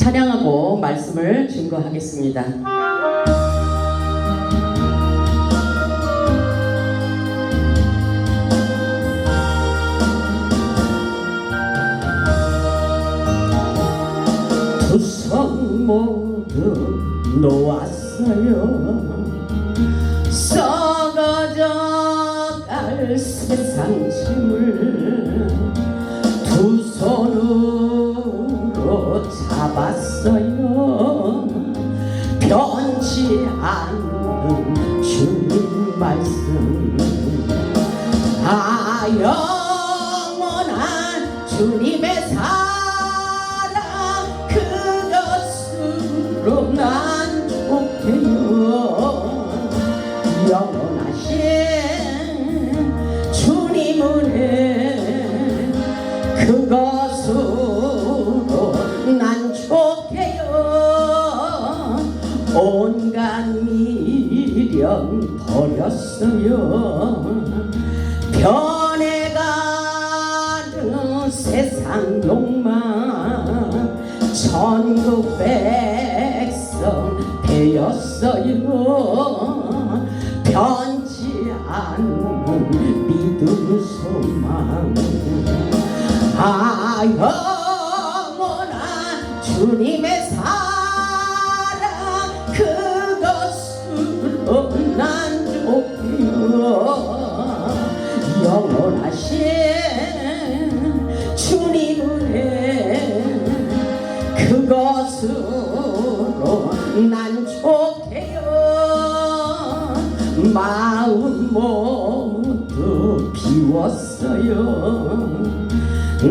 찬양하고 말씀을 증거하겠습니다. 두손 모두 놓았어요 썩어져 갈 세상 짐을 두 손으로 잡았어요. 변치 않는 주님 말씀. 아 영원한 주님의 사랑 버 난 좋게요. 마음 모두 비웠어요.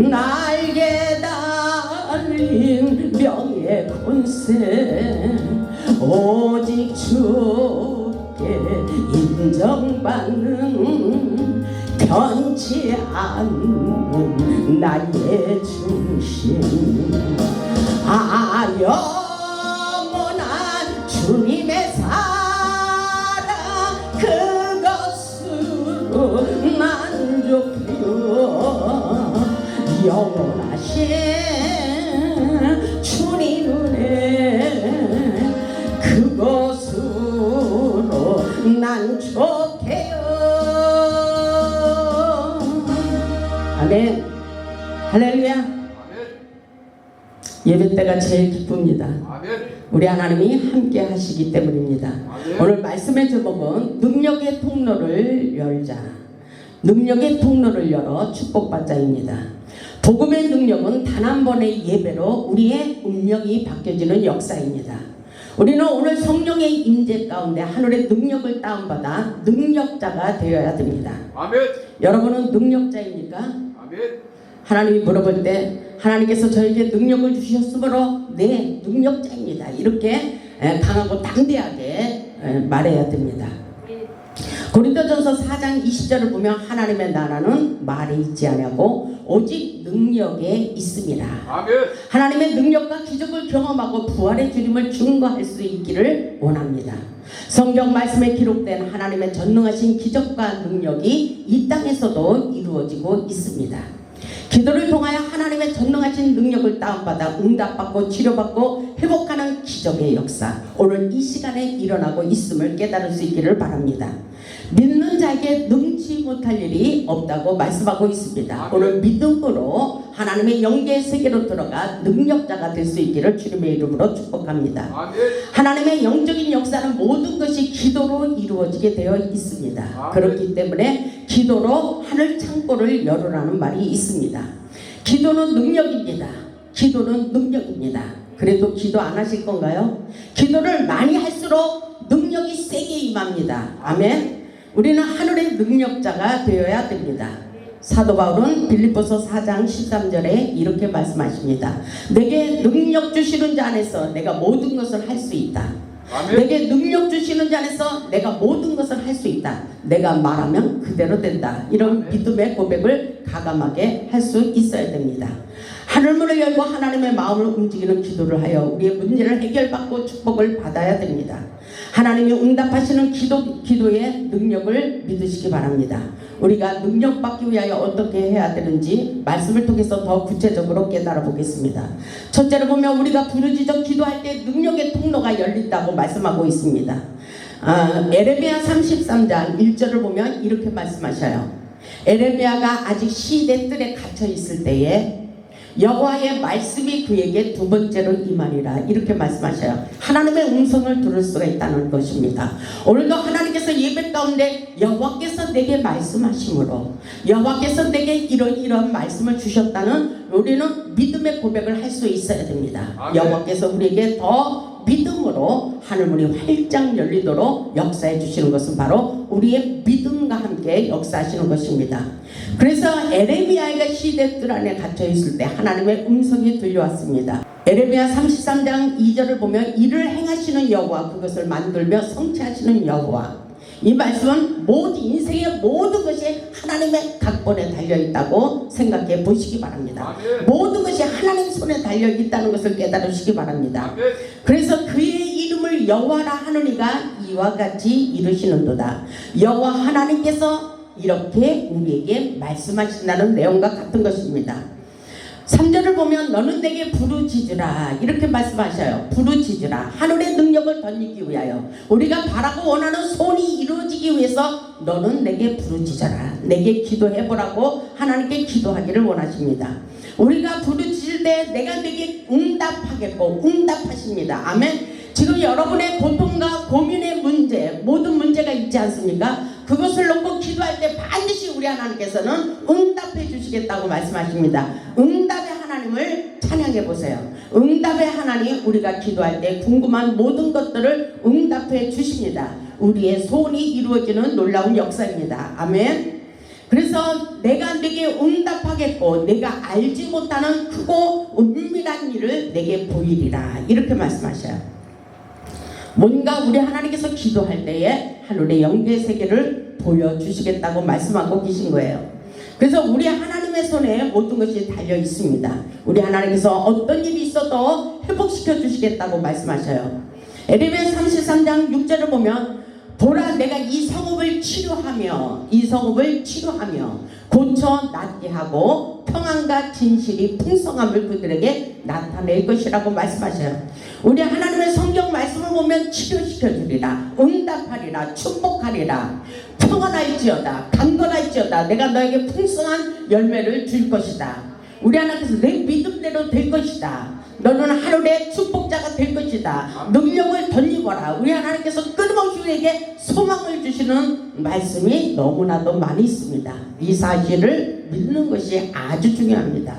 날개 달린 명예 권세 오직 주께 인정받는 변치 않는 나의 난 좋게요 아멘 할렐루야 아멘. 예배 때가 제일 기쁩니다 아멘. 우리 하나님이 함께 하시기 때문입니다. 아멘. 오늘 말씀의 제목은 능력의 통로를 열자. 능력의 통로를 열어 축복받자입니다. 복음의 능력은 단 한 번의 예배로 우리의 운명이 바뀌어지는 역사입니다. 우리는 오늘 성령의 임재 가운데 하늘의 능력을 다운받아 능력자가 되어야 됩니다. 아멘. 여러분은 능력자입니까? 아멘. 하나님이 물어볼 때 하나님께서 저에게 능력을 주셨으므로 네 능력자입니다. 이렇게 에, 강하고 당대하게 에, 말해야 됩니다. 고린도전서 4장 20절을 보면 하나님의 나라는 말에 있지 아니하고 오직 능력에 있습니다. 아멘. 하나님의 능력과 기적을 경험하고 부활의 주님을 증거할 수 있기를 원합니다. 성경 말씀에 기록된 하나님의 전능하신 기적과 능력이 이 땅에서도 이루어지고 있습니다. 기도를 통하여 하나님의 전능하신 능력을 다운받아 응답받고 치료받고 회복하는 기적의 역사 오늘 이 시간에 일어나고 있음을 깨달을 수 있기를 바랍니다. 믿는 자에게 능치 못할 일이 없다고 말씀하고 있습니다. 오늘 믿음으로 하나님의 영계의 세계로 들어가 능력자가 될 수 있기를 주님의 이름으로 축복합니다. 아멘. 하나님의 영적인 역사는 모든 것이 기도로 이루어지게 되어 있습니다. 아멘. 그렇기 때문에 기도로 하늘 창고를 열으라는 말이 있습니다. 기도는 능력입니다. 기도는 능력입니다. 그래도 기도 안 하실 건가요? 기도를 많이 할수록 능력이 세게 임합니다. 아멘. 우리는 하늘의 능력자가 되어야 됩니다. 사도 바울은 빌립보서 4장 13절에 이렇게 말씀하십니다. 내게 능력 주시는 자 안에서 내가 모든 것을 할 수 있다. 아멘. 내게 능력 주시는 자 안에서 내가 모든 것을 할 수 있다. 내가 말하면 그대로 된다. 이런 아멘. 믿음의 고백을 가감하게 할 수 있어야 됩니다. 하늘문을 열고 하나님의 마음을 움직이는 기도를 하여 우리의 문제를 해결받고 축복을 받아야 됩니다. 하나님이 응답하시는 기도, 기도의 능력을 믿으시기 바랍니다. 우리가 능력 받기 위하여 어떻게 해야 되는지 말씀을 통해서 더 구체적으로 깨달아 보겠습니다. 첫째로 보면 우리가 부르짖어 기도할 때 능력의 통로가 열린다고 말씀하고 있습니다. 아, 에레미야 33장 1절을 보면 이렇게 말씀하셔요. 에레미야가 아직 시대 뜰에 갇혀 있을 때에 여호와의 말씀이 그에게 두 번째로 임하리라 이렇게 말씀하셔요. 하나님의 음성을 들을 수가 있다는 것입니다. 오늘도 하나님께서 예배 가운데 여호와께서 내게 말씀하심으로 여호와께서 내게 이런 이런 말씀을 주셨다는 우리는 믿음의 고백을 할 수 있어야 됩니다. 아멘. 여호와께서 우리에게 더 믿음으로 하늘문이 활짝 열리도록 역사해 주시는 것은 바로 우리의 믿음과 함께 역사하시는 것입니다. 그래서 에레미야가 시대 뜰 안에 갇혀 있을 때 하나님의 음성이 들려왔습니다. 에레미야 33장 2절을 보면 이를 행하시는 여호와 그것을 만들며 성취하시는 여호와 이 말씀은 모든 인생의 모든 것이 하나님의 각본에 달려 있다고 생각해 보시기 바랍니다. 아멘. 모든 것이 하나님 손에 달려 있다는 것을 깨달으시기 바랍니다. 아멘. 그래서 그의 이름을 여호와라 하느니가 이와 같이 이르시는도다. 여호와 하나님께서 이렇게 우리에게 말씀하신다는 내용과 같은 것입니다. 3절을 보면 너는 내게 부르짖으라 이렇게 말씀하셔요. 부르짖으라 하늘의 능력을 덧입기 위하여 우리가 바라고 원하는 소원이 이루어지기 위해서 너는 내게 부르짖어라 내게 기도해보라고 하나님께 기도하기를 원하십니다. 우리가 부르짖을 때 내가 내게 응답하겠고 응답하십니다. 아멘. 지금 여러분의 고통과 고민의 문제, 모든 문제가 있지 않습니까? 그것을 놓고 기도할 때 반드시 우리 하나님께서는 응답해 주시겠다고 말씀하십니다. 응답의 하나님을 찬양해 보세요. 응답의 하나님, 우리가 기도할 때 궁금한 모든 것들을 응답해 주십니다. 우리의 소원이 이루어지는 놀라운 역사입니다. 아멘. 그래서 내가 내게 응답하겠고 내가 알지 못하는 크고 은밀한 일을 내게 보이리라 이렇게 말씀하셔요. 뭔가 우리 하나님께서 기도할 때에 하늘의 영계 세계를 보여주시겠다고 말씀하고 계신 거예요. 그래서 우리 하나님의 손에 모든 것이 달려 있습니다. 우리 하나님께서 어떤 일이 있어도 회복시켜 주시겠다고 말씀하셔요. 에레미야 33장 6절을 보면 보라 내가 이 성읍을 치료하며 이 성읍을 치료하며 고쳐 낫게 하고 평안과 진실이 풍성함을 그들에게 나타낼 것이라고 말씀하셔요. 우리 하나님의 성경 말씀을 보면 치료시켜 주리라 응답하리라 축복하리라 평안할지어다 강건할지어다 내가 너에게 풍성한 열매를 줄 것이다. 우리 하나님께서 내 믿음대로 될 것이다. 너는 하늘의 축복자가 될 것이다. 능력을 던지거라. 우리 하나님께서 끊임없이 우리에게 소망을 주시는 말씀이 너무나도 많이 있습니다. 이 사실을 믿는 것이 아주 중요합니다.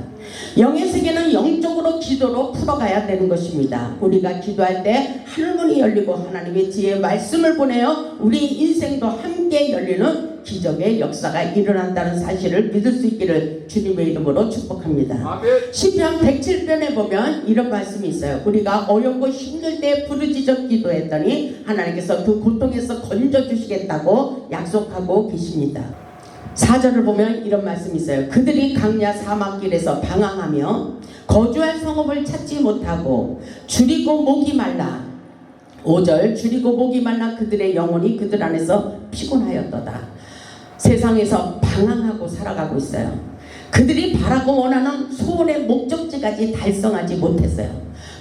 영의 세계는 영적으로 기도로 풀어가야 되는 것입니다. 우리가 기도할 때 하늘문이 열리고 하나님의 지혜의 말씀을 보내어 우리 인생도 함께 열리는 기적의 역사가 일어난다는 사실을 믿을 수 있기를 주님의 이름으로 축복합니다. 시편 107편에 보면 이런 말씀이 있어요. 우리가 어렵고 힘들 때 부르짖어 기도했더니 하나님께서 그 고통에서 건져 주시겠다고 약속하고 계십니다. 4절을 보면 이런 말씀이 있어요. 그들이 강야 사막길에서 방황하며 거주할 성읍을 찾지 못하고 줄이고 목이 말라 5절 줄이고 목이 말라 그들의 영혼이 그들 안에서 피곤하였도다. 세상에서 방황하고 살아가고 있어요. 그들이 바라고 원하는 소원의 목적지까지 달성하지 못했어요.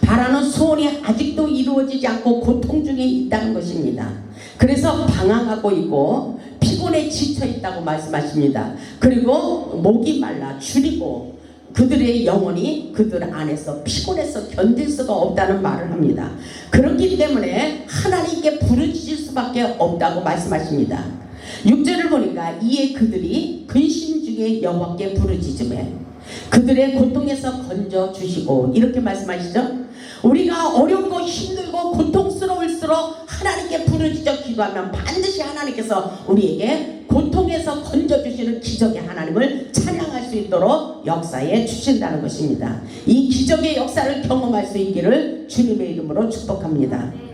바라는 소원이 아직도 이루어지지 않고 고통 중에 있다는 것입니다. 그래서 방황하고 있고 피곤에 지쳐 있다고 말씀하십니다. 그리고 목이 말라 줄이고 그들의 영혼이 그들 안에서 피곤해서 견딜 수가 없다는 말을 합니다. 그렇기 때문에 하나님께 부르짖을 수밖에 없다고 말씀하십니다. 6절을 보니까 이에 그들이 근심 중에 여호와께 부르짖음에 그들의 고통에서 건져 주시고 이렇게 말씀하시죠. 우리가 어렵고 힘들고 고통스러울수록 하나님께 부르짖어 기도하면 반드시 하나님께서 우리에게 고통에서 건져 주시는 기적의 하나님을 찬양할 수 있도록 역사에 주신다는 것입니다. 이 기적의 역사를 경험할 수 있기를 주님의 이름으로 축복합니다.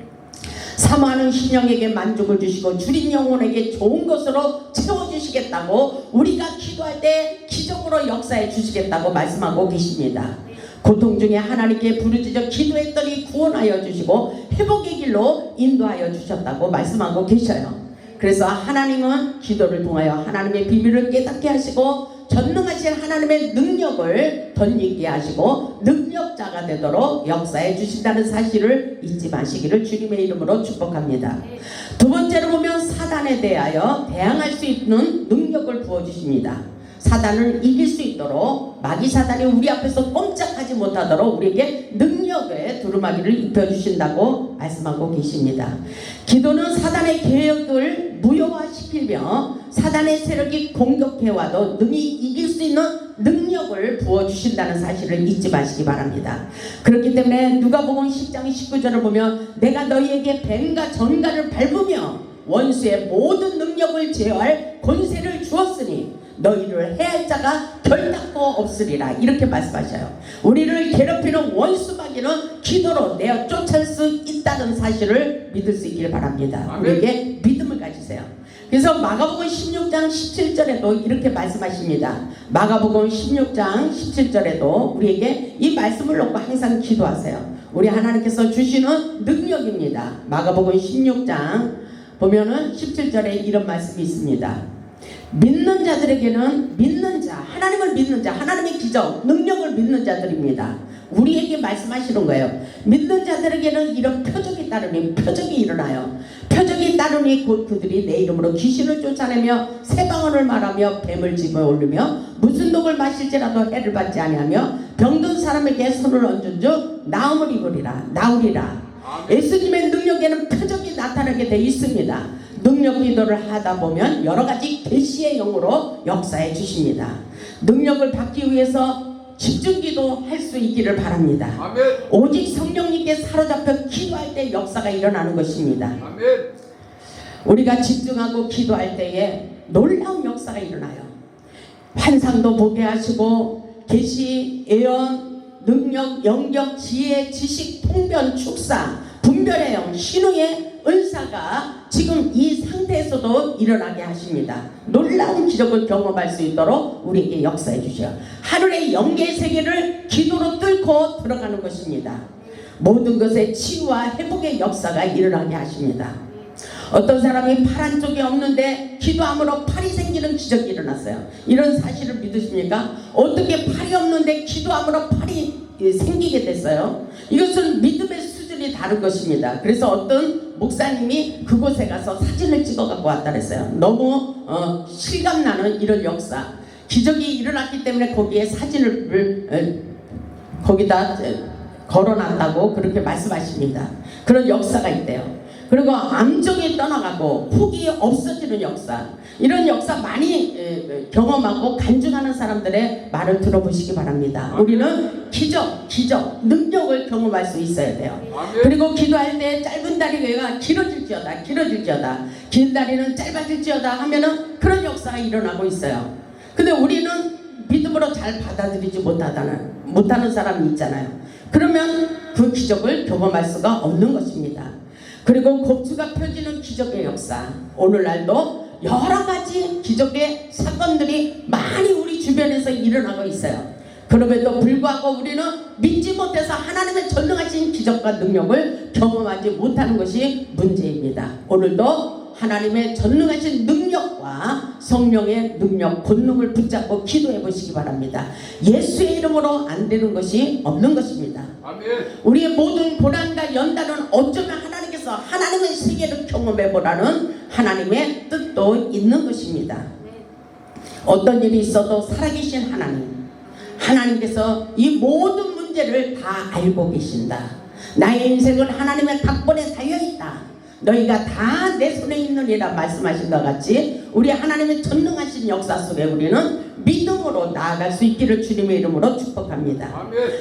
사모하는 신령에게 만족을 주시고 줄인 영혼에게 좋은 것으로 채워주시겠다고 우리가 기도할 때 기적으로 역사해 주시겠다고 말씀하고 계십니다. 고통 중에 하나님께 부르짖어 기도했더니 구원하여 주시고 회복의 길로 인도하여 주셨다고 말씀하고 계셔요. 그래서 하나님은 기도를 통하여 하나님의 비밀을 깨닫게 하시고 전능하신 하나님의 능력을 덧입게 하시고 능력자가 되도록 역사해 주신다는 사실을 잊지 마시기를 주님의 이름으로 축복합니다. 두 번째로 보면 사단에 대하여 대항할 수 있는 능력을 부어 주십니다. 사단을 이길 수 있도록 마귀 사단이 우리 앞에서 꼼짝하지 못하도록 우리에게 능력의 두루마기를 입혀 주신다고 말씀하고 계십니다. 기도는 사단의 계획을 무효화시키며 사단의 세력이 공격해와도 능히 이길 수 있는 능력을 부어 주신다는 사실을 잊지 마시기 바랍니다. 그렇기 때문에 누가복음 10장 19절을 보면 내가 너희에게 뱀과 전갈을 밟으며 원수의 모든 능력을 제어할 권세를 주었으니 너희를 해할 자가 결단코 없으리라 이렇게 말씀하셔요. 우리를 괴롭히는 원수 마귀는 기도로 내어 쫓을 수 있다는 사실을 믿을 수 있길 바랍니다. 아멘. 우리에게 믿음을 가지세요. 그래서 마가복음 16장 17절에도 이렇게 말씀하십니다. 마가복음 16장 17절에도 우리에게 이 말씀을 놓고 항상 기도하세요. 우리 하나님께서 주시는 능력입니다. 마가복음 16장 보면은 17절에 이런 말씀이 있습니다. 믿는 자들에게는 믿는 자, 하나님을 믿는 자, 하나님의 기적, 능력을 믿는 자들입니다. 우리에게 말씀하시는 거예요. 믿는 자들에게는 이런 표적이 따르니 표적이 일어나요. 표적이 따르니 곧 그들이 내 이름으로 귀신을 쫓아내며 새 방언을 말하며 뱀을 집어 올리며 무슨 독을 마실지라도 해를 받지 아니하며 병든 사람에게 손을 얹은 즉 나음을 입으리라 나으리라. 예수님의 능력에는 표적이 나타나게 돼 있습니다. 능력 기도를 하다 보면 여러 가지 계시의 영으로 역사해 주십니다. 능력을 받기 위해서 집중 기도할 수 있기를 바랍니다. 아멘. 오직 성령님께 사로잡혀 기도할 때 역사가 일어나는 것입니다. 아멘. 우리가 집중하고 기도할 때에 놀라운 역사가 일어나요. 환상도 보게 하시고 계시, 예언, 능력, 영격, 지혜, 지식, 통변, 축사, 분별의 영, 신우의 은사가 지금 이 상태에서도 일어나게 하십니다. 놀라운 기적을 경험할 수 있도록 우리에게 역사해 주셔. 하늘의 영계의 세계를 기도로 뚫고 들어가는 것입니다. 모든 것에 치유와 회복의 역사가 일어나게 하십니다. 어떤 사람이 팔 한쪽이 없는데 기도함으로 팔이 생기는 기적이 일어났어요. 이런 사실을 믿으십니까? 어떻게 팔이 없는데 기도함으로 팔이 예, 생기게 됐어요? 이것은 믿음의 수 준이 다른 것입니다. 그래서 어떤 목사님이 그곳에 가서 사진을 찍어 갖고 왔다 그랬어요. 너무 어, 실감나는 이런 역사. 기적이 일어났기 때문에 거기에 사진을 어, 거기다 걸어놨다고 그렇게 말씀하십니다. 그런 역사가 있대요. 그리고 암정이 떠나가고 혹이 없어지는 역사 이런 역사 많이 에, 경험하고 간증하는 사람들의 말을 들어보시기 바랍니다. 우리는 기적, 기적, 능력을 경험할 수 있어야 돼요. 그리고 기도할 때 짧은 다리가 길어질지어다, 길어질지어다, 긴 다리는 짧아질지어다 하면은 그런 역사가 일어나고 있어요. 근데 우리는 믿음으로 잘 받아들이지 못하다는 못하는 사람이 있잖아요. 그러면 그 기적을 경험할 수가 없는 것입니다. 그리고 곱수가 펴지는 기적의 역사. 오늘날도 여러 가지 기적의 사건들이 많이 우리 주변에서 일어나고 있어요. 그럼에도 불구하고 우리는 믿지 못해서 하나님의 전능하신 기적과 능력을 경험하지 못하는 것이 문제입니다. 오늘도 하나님의 전능하신 능력과 성령의 능력, 본능을 붙잡고 기도해 보시기 바랍니다. 예수의 이름으로 안 되는 것이 없는 것입니다. 아멘. 우리의 모든 고난과 연단은 어쩌면 하나님께서 하나님의 세계를 경험해 보라는 하나님의 뜻도 있는 것입니다. 어떤 일이 있어도 살아계신 하나님, 하나님께서 이 모든 문제를 다 알고 계신다. 나의 인생은 하나님의 각본에 달려 있다. 너희가 다 내 손에 있느니라 말씀하신 것 같이 우리 하나님의 전능하신 역사 속에 우리는 믿음으로 나아갈 수 있기를 주님의 이름으로 축복합니다.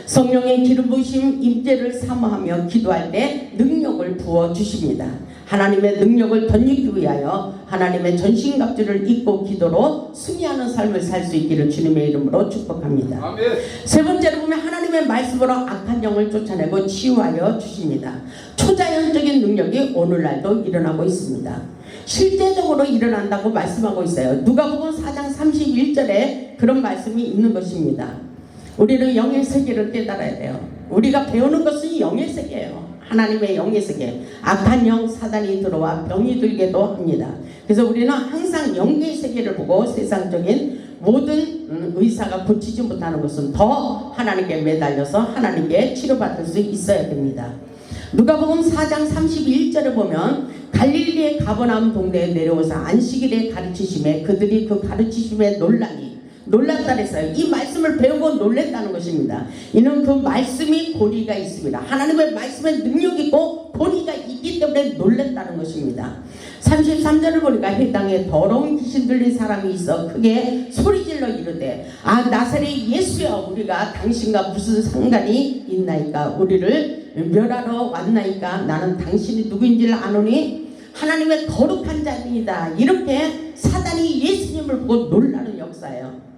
성령의 기름 부으심 임재를 사모하며 기도할 때 능력을 부어 주십니다. 하나님의 능력을 덧입기 위하여 하나님의 전신갑주를 입고 기도로 승리하는 삶을 살 수 있기를 주님의 이름으로 축복합니다. 아멘. 세 번째로 보면 하나님의 말씀으로 악한 영을 쫓아내고 치유하여 주십니다. 초자연적인 능력이 오늘날도 일어나고 있습니다. 실제적으로 일어난다고 말씀하고 있어요. 누가복음 4장 31절에 그런 말씀이 있는 것입니다. 우리는 영의 세계를 깨달아야 돼요. 우리가 배우는 것은 영의 세계예요. 하나님의 영의 세계. 악한 영 사단이 들어와 병이 들게도 합니다. 그래서 우리는 항상 영의 세계를 보고 세상적인 모든 음, 의사가 고치지 못하는 것은 더 하나님께 매달려서 하나님께 치료받을 수 있어야 됩니다. 누가복음 4장 31절에 보면 갈릴리의 가버나움 동네에 내려오사 안식일에 가르치심에 그들이 그 가르치심에 논란이 놀랐다 그랬어요. 이 말씀을 배우고 놀랬다는 것입니다. 이는 그 말씀이 고리가 있습니다. 하나님의 말씀에 능력 있고 고리가 있기 때문에 놀랬다는 것입니다. 33절을 보니까 해당에 더러운 귀신 들린 사람이 있어 크게 소리질러 이르되 아 나사렛 예수여 우리가 당신과 무슨 상관이 있나이까 우리를 멸하러 왔나이까 나는 당신이 누구인지를 아노니 하나님의 거룩한 자입니다. 이렇게 사단이 예수님을 보고 놀라는 역사예요.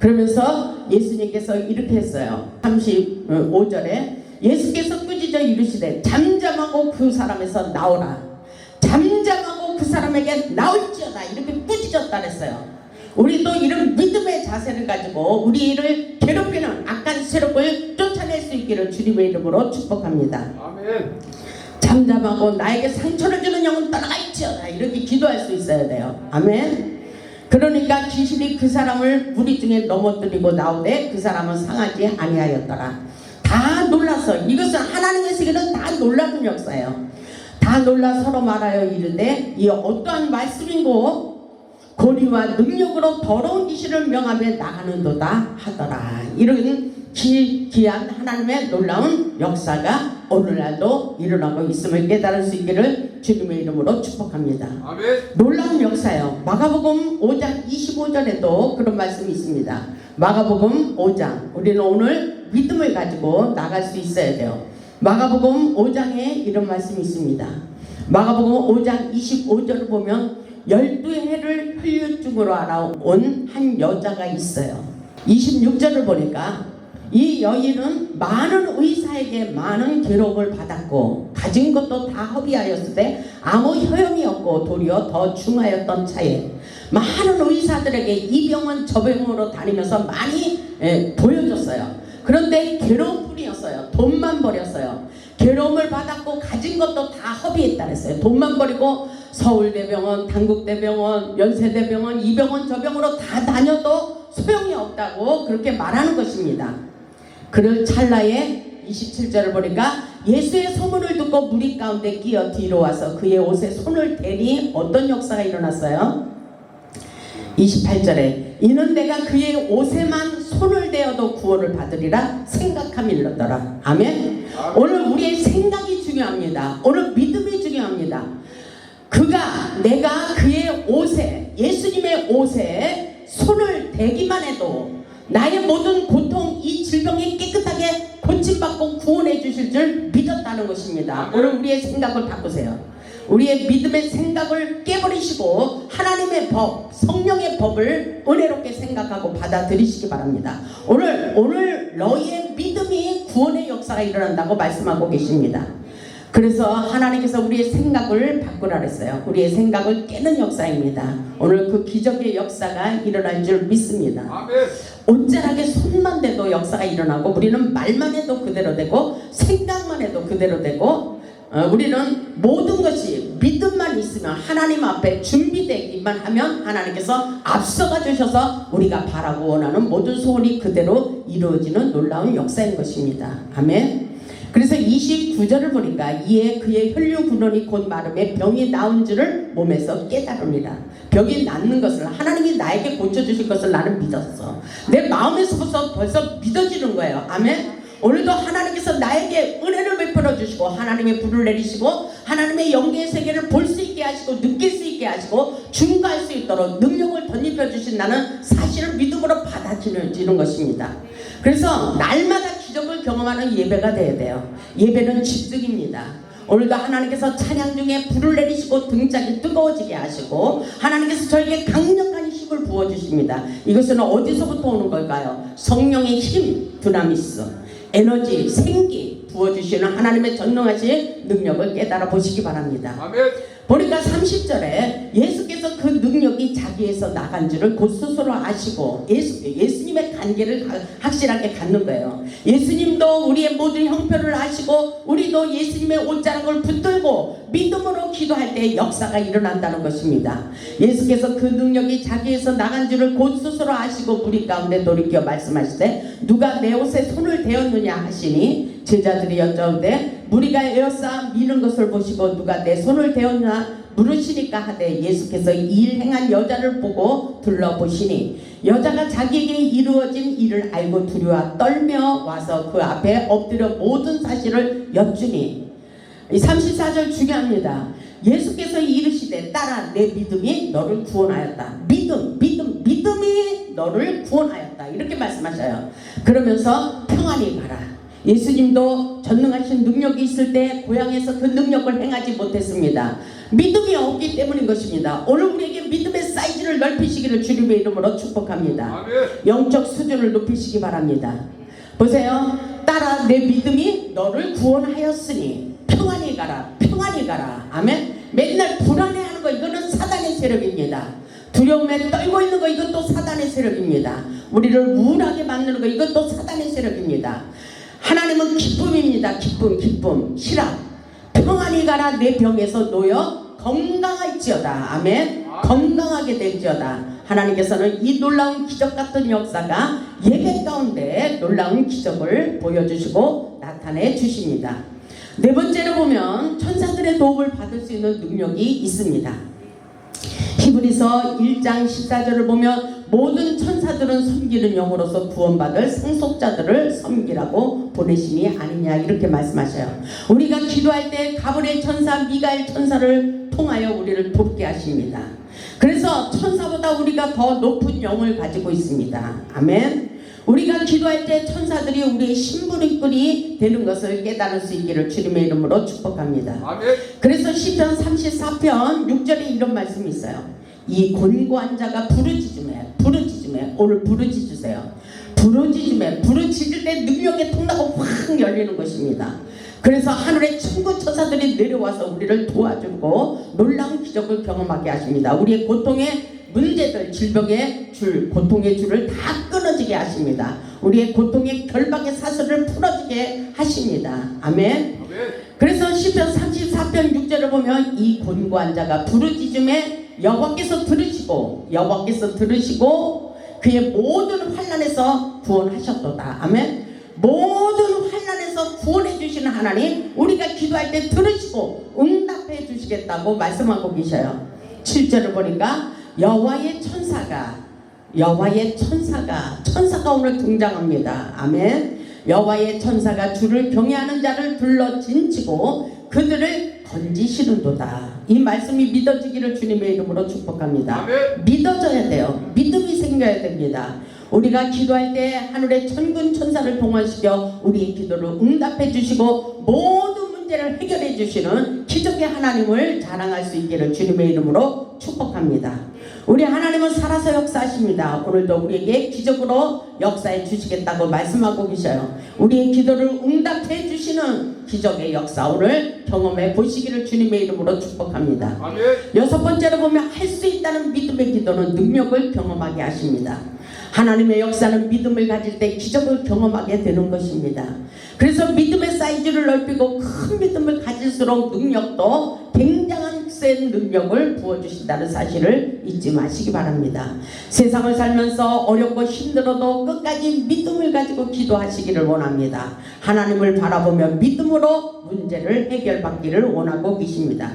그러면서 예수님께서 이렇게 했어요. 35절에 예수께서 꾸짖어 이르시되 잠잠하고 그 사람에서 나오라. 잠잠하고 그 사람에게 나올지어다. 이렇게 꾸짖었다 그랬어요. 우리도 이런 믿음의 자세를 가지고 우리를 괴롭히는 악한 세력을 쫓아낼 수 있기를 주님의 이름으로 축복합니다. 아멘. 잠잠하고 나에게 상처를 주는 영은 떠나갈지어다 이렇게 기도할 수 있어야 돼요 아멘 그러니까 귀신이 그 사람을 무리 중에 넘어뜨리고 나오되 그 사람은 상하지 아니하였더라. 다 놀라서 이것은 하나님의 세계는 다 놀라는 역사예요. 다 놀라 서로 말하여 이르되 이 어떠한 말씀이고 고리와 능력으로 더러운 귀신을 명함에 나가는도다 하더라 이런 기, 귀한 하나님의 놀라운 역사가 오늘날도 일어나고 있음을 깨달을 수 있기를 주님의 이름으로 축복합니다. 아멘. 놀라운 역사요. 마가복음 5장 25절에도 그런 말씀이 있습니다. 마가복음 5장. 우리는 오늘 믿음을 가지고 나갈 수 있어야 돼요. 마가복음 5장에 이런 말씀이 있습니다. 마가복음 5장 25절을 보면 열두 해를 혈류증으로 알아온 한 여자가 있어요. 26절을 보니까 이 여인은 많은 의사에게 많은 괴롭을 받았고 가진 것도 다 허비하였을 때 아무 효용이 없고 도리어 더 중하였던 차에 많은 의사들에게 이 병은 저 병으로 다니면서 많이 예, 보여줬어요. 그런데 괴로움뿐이었어요. 돈만 버렸어요. 괴로움을 받았고 가진 것도 다 허비했다 그랬어요. 돈만 버리고 서울대병원, 당국대병원, 연세대병원, 이 병원 저 병으로 다 다녀도 소용이 없다고 그렇게 말하는 것입니다. 그럴 찰나에 27절을 보니까 예수의 소문을 듣고 무리 가운데 끼어 뒤로 와서 그의 옷에 손을 대니 어떤 역사가 일어났어요? 28절에 이는 내가 그의 옷에만 손을 대어도 구원을 받으리라 생각함이 일렀더라. 아멘. 오늘 우리의 생각이 중요합니다. 오늘 믿음이 중요합니다. 그가 내가 그의 옷에 예수님의 옷에 손을 대기만 해도 나의 모든 고통 이 질병이 깨끗하게 고침받고 구원해 주실 줄 믿었다는 것입니다. 오늘 우리의 생각을 바꾸세요. 우리의 믿음의 생각을 깨버리시고 하나님의 법, 성령의 법을 은혜롭게 생각하고 받아들이시기 바랍니다. 오늘 오늘 너희의 믿음이 구원의 역사가 일어난다고 말씀하고 계십니다. 그래서 하나님께서 우리의 생각을 바꾸라 그랬어요. 우리의 생각을 깨는 역사입니다. 오늘 그 기적의 역사가 일어날 줄 믿습니다. 아멘. 온전하게 손만 대도 역사가 일어나고 우리는 말만 해도 그대로 되고 생각만 해도 그대로 되고 어, 우리는 모든 것이 믿음만 있으면 하나님 앞에 준비되기만 하면 하나님께서 앞서가 주셔서 우리가 바라고 원하는 모든 소원이 그대로 이루어지는 놀라운 역사인 것입니다. 아멘. 그래서 29절을 보니까 이에 그의 혈류 근원이 곧 마름에 병이 나온 줄을 몸에서 깨달습니다. 병이 낫는 것을 하나님이 나에게 고쳐주실 것을 나는 믿었어. 내 마음에서부터 벌써 믿어지는 거예요. 아멘. 오늘도 하나님께서 나에게 은혜를 베풀어 주시고 하나님의 불을 내리시고 하나님의 영계의 세계를 볼 수 있게 하시고 느낄 수 있게 하시고 증거할 수 있도록 능력을 덧입혀 주신 나는 사실을 믿음으로 받아들여지는 것입니다. 그래서 날마다 기적을 경험하는 예배가 돼야 돼요. 예배는 집중입니다. 오늘도 하나님께서 찬양 중에 불을 내리시고 등짝이 뜨거워지게 하시고 하나님께서 저에게 강력한 힘을 부어주십니다. 이것은 어디서부터 오는 걸까요? 성령의 힘, 드나미스, 에너지, 생기 부어주시는 하나님의 전능하신 능력을 깨달아 보시기 바랍니다. 아멘. 보니까 30절에 예수께서 그 능력이 자기에서 나간 줄을 곧 스스로 아시고 예수, 예수님의 관계를 가- 확실하게 갖는 거예요. 예수님도 우리의 모든 형편을 아시고 우리도 예수님의 옷자락을 붙들고 믿음으로 기도할 때 역사가 일어난다는 것입니다. 예수께서 그 능력이 자기에서 나간 줄을 곧 스스로 아시고 우리 가운데 돌이켜 말씀하시되 누가 내 옷에 손을 대었느냐 하시니 제자들이 여쭤오되 무리가 에어싸 미는 것을 보시고 누가 내 손을 대었나 물으시니까 하되 예수께서 이 일 행한 여자를 보고 둘러보시니 여자가 자기에게 이루어진 일을 알고 두려워 떨며 와서 그 앞에 엎드려 모든 사실을 여쭈니 이 34절 중요합니다. 예수께서 이르시되 딸아 내 믿음이 너를 구원하였다. 믿음 믿음 믿음이 너를 구원하였다. 이렇게 말씀하셔요. 그러면서 평안히 가라. 예수님도 전능하신 능력이 있을 때 고향에서 그 능력을 행하지 못했습니다. 믿음이 없기 때문인 것입니다. 오늘 우리에게 믿음의 사이즈를 넓히시기를 주님의 이름으로 축복합니다. 영적 수준을 높이시기 바랍니다. 보세요. 따라 내 믿음이 너를 구원하였으니 평안히 가라. 평안히 가라. 아멘. 맨날 불안해하는 거 이거는 사단의 세력입니다. 두려움에 떨고 있는 거 이것도 사단의 세력입니다. 우리를 우울하게 만드는 거 이것도 사단의 세력입니다. 하나님은 기쁨입니다. 기쁨, 기쁨, 희락. 평안히 가라 내 병에서 놓여 건강할지어다. 아멘. 건강하게 될지어다. 하나님께서는 이 놀라운 기적 같은 역사가 예배 가운데 놀라운 기적을 보여주시고 나타내 주십니다. 네 번째로 보면 천사들의 도움을 받을 수 있는 능력이 있습니다. 히브리서 1장 14절을 보면 모든 천사들은 섬기는 영으로서 구원받을 상속자들을 섬기라고 보내심이 아니냐 이렇게 말씀하셔요. 우리가 기도할 때 가브리엘 천사, 미가엘 천사를 통하여 우리를 돕게 하십니다. 그래서 천사보다 우리가 더 높은 영을 가지고 있습니다. 아멘. 우리가 기도할 때 천사들이 우리의 신부님꾼이 되는 것을 깨달을 수 있기를 주님의 이름으로 축복합니다. 아멘. 그래서 시편 34편 6절에 이런 말씀이 있어요. 이 곤고한 자가 부르짖음에 부르짖음에 오늘 부르짖으세요. 부르짖음에 부르짖을 때 능력의 통로가 확 열리는 것입니다. 그래서 하늘의 천군 천사들이 내려와서 우리를 도와주고 놀라운 기적을 경험하게 하십니다. 우리의 고통의 문제들, 질병의 줄, 고통의 줄을 다 끊어지게 하십니다. 우리의 고통의 결박의 사슬을 풀어지게 하십니다. 아멘. 아멘. 그래서 시편 34편 6절을 보면 이 곤고한 자가 부르짖음에 여호와께서 들으시고 여호와께서 들으시고 그의 모든 환난에서 구원하셨도다. 아멘. 모든 환난에서 구원해 주시는 하나님 우리가 기도할 때 들으시고 응답해 주시겠다고 말씀하고 계셔요. 7절을 보니까 여호와의 천사가 여호와의 천사가 천사가 오늘 등장합니다. 아멘. 여호와의 천사가 주를 경외하는 자를 둘러 진치고 그들을 건지시는도다. 이 말씀이 믿어지기를 주님의 이름으로 축복합니다. 아멘. 믿어져야 돼요. 믿음이 생겨야 됩니다. 우리가 기도할 때 하늘의 천군 천사를 동원시켜 우리의 기도를 응답해 주시고 모든 문제를 해결해 주시는 기적의 하나님을 자랑할 수 있기를 주님의 이름으로 축복합니다. 우리 하나님은 살아서 역사하십니다. 오늘도 우리에게 기적으로 역사해 주시겠다고 말씀하고 계셔요. 우리의 기도를 응답해 주시는 기적의 역사 오늘 경험해 보시기를 주님의 이름으로 축복합니다. 아멘. 여섯 번째로 보면 할 수 있다는 믿음의 기도는 능력을 경험하게 하십니다. 하나님의 역사는 믿음을 가질 때 기적을 경험하게 되는 것입니다. 그래서 믿음의 사이즈를 넓히고 큰 믿음을 가질수록 능력도 굉장한 센 능력을 부어주신다는 사실을 잊지 마시기 바랍니다. 세상을 살면서 어렵고 힘들어도 끝까지 믿음을 가지고 기도하시기를 원합니다. 하나님을 바라보며 믿음으로 문제를 해결받기를 원하고 계십니다.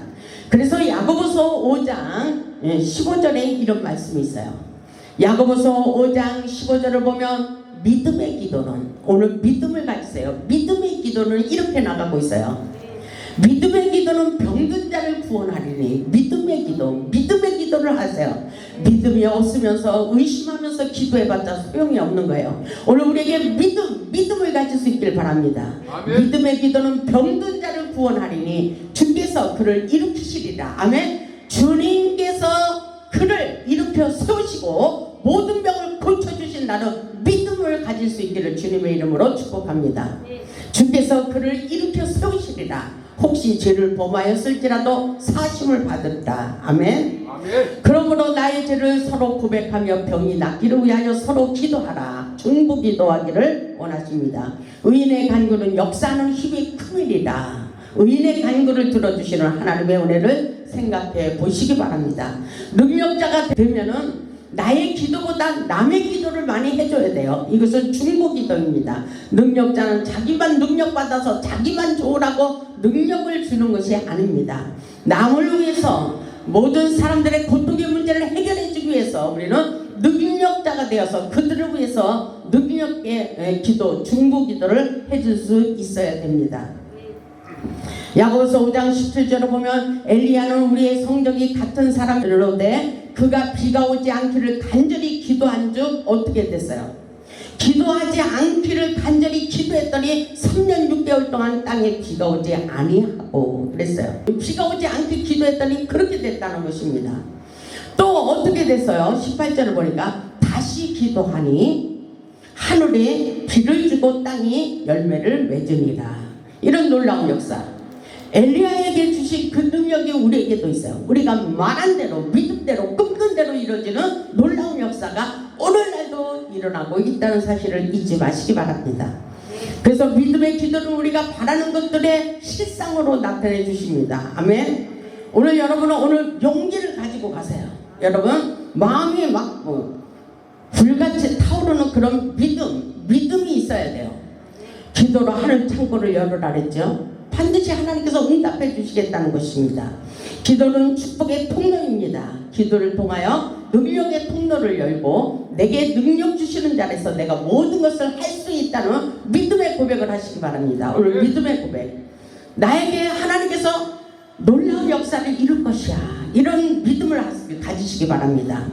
그래서 야고보서 5장 15절에 이런 말씀이 있어요. 야고보서 5장 15절을 보면 믿음의 기도는 오늘 믿음을 가지세요. 믿음의 기도는 이렇게 나가고 있어요. 믿음의 기도는 병든 자를 구원하리니 믿음의 기도, 믿음의 기도를 하세요. 믿음이 없으면서 의심하면서 기도해봤자 소용이 없는 거예요. 오늘 우리에게 믿음, 믿음을 가질 수 있길 바랍니다. 아멘. 믿음의 기도는 병든 자를 구원하리니 주께서 그를 일으키시리라. 아멘. 주님께서 그를 일으켜 세우시고 모든 병을 고쳐주신다는 믿음을 가질 수 있기를 주님의 이름으로 축복합니다. 주께서 그를 일으켜 세우시리라. 혹시 죄를 범하였을지라도 사심을 받으리라. 아멘. 아멘. 그러므로 나의 죄를 서로 고백하며 병이 낫기를 위하여 서로 기도하라. 중부 기도하기를 원하십니다. 의인의 간구는 역사하는 힘이 크니라. 의인의 간구를 들어주시는 하나님의 은혜를 생각해 보시기 바랍니다. 능력자가 되면은 나의 기도보다 남의 기도를 많이 해줘야 돼요. 이것은 중보 기도입니다. 능력자는 자기만 능력받아서 자기만 좋으라고 능력을 주는 것이 아닙니다. 남을 위해서 모든 사람들의 고통의 문제를 해결해 주기 위해서 우리는 능력자가 되어서 그들을 위해서 능력의 에, 기도, 중보 기도를 해줄 수 있어야 됩니다. 야고보서 5장 17절을 보면 엘리야는 우리의 성적이 같은 사람들로되 그가 비가 오지 않기를 간절히 기도한 즉 어떻게 됐어요? 기도하지 않기를 간절히 기도했더니 3년 6개월 동안 땅에 비가 오지 아니하고 그랬어요. 비가 오지 않기 기도했더니 그렇게 됐다는 것입니다. 또 어떻게 됐어요? 18절을 보니까 다시 기도하니 하늘에 비를 주고 땅이 열매를 맺으니라. 이런 놀라운 역사. 엘리야에게 주신 그 능력이 우리에게도 있어요. 우리가 말한 대로 믿음 대로 꿈꾼 대로 이루어지는 놀라운 역사가 오늘날도 일어나고 있다는 사실을 잊지 마시기 바랍니다. 그래서 믿음의 기도는 우리가 바라는 것들의 실상으로 나타내 주십니다. 아멘. 오늘 여러분은 오늘 용기를 가지고 가세요. 여러분 마음이 막 뭐, 불같이 타오르는 그런 믿음, 믿음이 있어야 돼요. 기도로 하늘 창고를 열으라 그랬죠. 반드시 하나님께서 응답해 주시겠다는 것입니다. 기도는 축복의 통로입니다. 기도를 통하여 능력의 통로를 열고 내게 능력 주시는 자리에서 내가 모든 것을 할 수 있다는 믿음의 고백을 하시기 바랍니다. 오늘 믿음의 고백. 나에게 하나님께서 놀라운 역사를 이룰 것이야. 이런 믿음을 가지시기 바랍니다.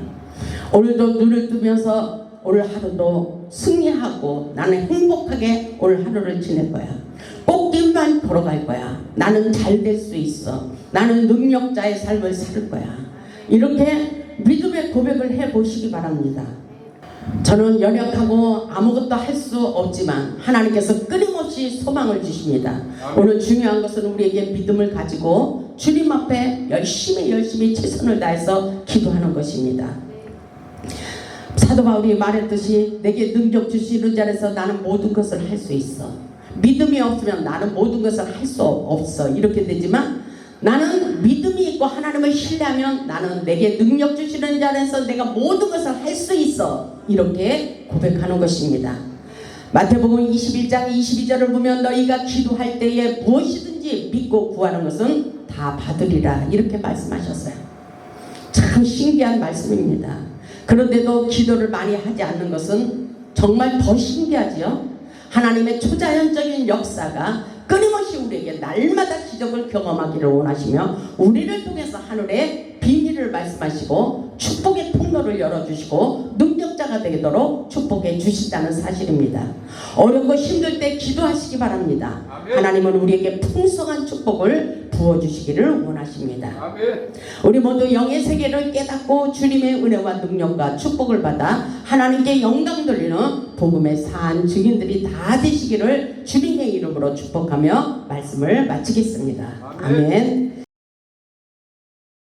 오늘도 눈을 뜨면서 오늘 하루도 승리하고 나는 행복하게 오늘 하루를 지낼 거야. 꽃길만 걸어갈 거야. 나는 잘 될 수 있어. 나는 능력자의 삶을 살 거야. 이렇게 믿음의 고백을 해 보시기 바랍니다. 저는 연약하고 아무것도 할 수 없지만 하나님께서 끊임없이 소망을 주십니다. 오늘 중요한 것은 우리에게 믿음을 가지고 주님 앞에 열심히 열심히 최선을 다해서 기도하는 것입니다. 사도 바울이 말했듯이 내게 능력 주시는 자에서 나는 모든 것을 할 수 있어. 믿음이 없으면 나는 모든 것을 할 수 없어. 이렇게 되지만 나는 믿음이 있고 하나님을 신뢰하면 나는 내게 능력 주시는 자에서 내가 모든 것을 할 수 있어. 이렇게 고백하는 것입니다. 마태복음 21장 22절을 보면 너희가 기도할 때에 무엇이든지 믿고 구하는 것은 다 받으리라. 이렇게 말씀하셨어요. 참 신기한 말씀입니다. 그런데도 기도를 많이 하지 않는 것은 정말 더 신기하지요. 하나님의 초자연적인 역사가 끊임없이 우리에게 날마다 기적을 경험하기를 원하시며 우리를 통해서 하늘의 비밀을 말씀하시고 축복의 통로를 열어주시고 능력자가 되도록 축복해 주신다는 사실입니다. 어렵고 힘들 때 기도하시기 바랍니다. 아멘. 하나님은 우리에게 풍성한 축복을 부어주시기를 원하십니다. 아멘. 우리 모두 영의 세계를 깨닫고 주님의 은혜와 능력과 축복을 받아 하나님께 영광 돌리는 복음의 산 증인들이 다 되시기를 주님의 이름으로 축복하며 말씀을 마치겠습니다. 아멘. 아멘.